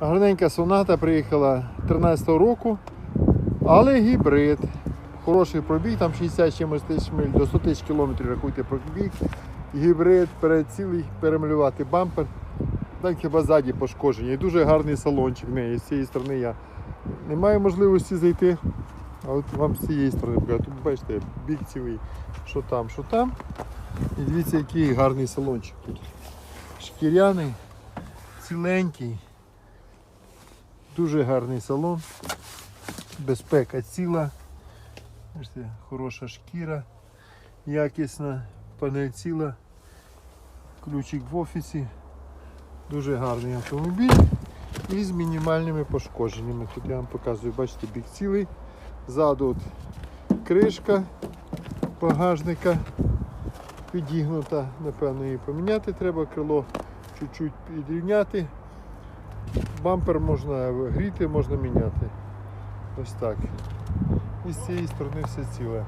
Гарненька соната приїхала 13-го року, але гібрид. Хороший пробіг, там 60 чимось тисяч миль, до 100 тисяч кілометрів рахуйте пробіг. Гібрид, перецілий, перемалювати бампер. Так хіба ззаді пошкоджені. Дуже гарний салончик в неї. З цієї сторони я не маю можливості зайти. А от вам з цієї сторони. Тут бачите, бік цілий, що там, що там. І дивіться, який гарний салончик тут. Шкіряний, ціленький. Дуже гарний салон. Безпека ціла. Бачите, хороша шкіра, якісна, панель ціла, ключик в офісі. Дуже гарний автомобіль і з мінімальними пошкодженнями. Тут я вам показую, бачите, бік цілий. Ззаду от кришка багажника підігнута. Напевно, її поміняти треба, крило чуть-чуть підрівняти. Бампер можна гріти, можна міняти. Ось так. І з цієї сторони все ціле.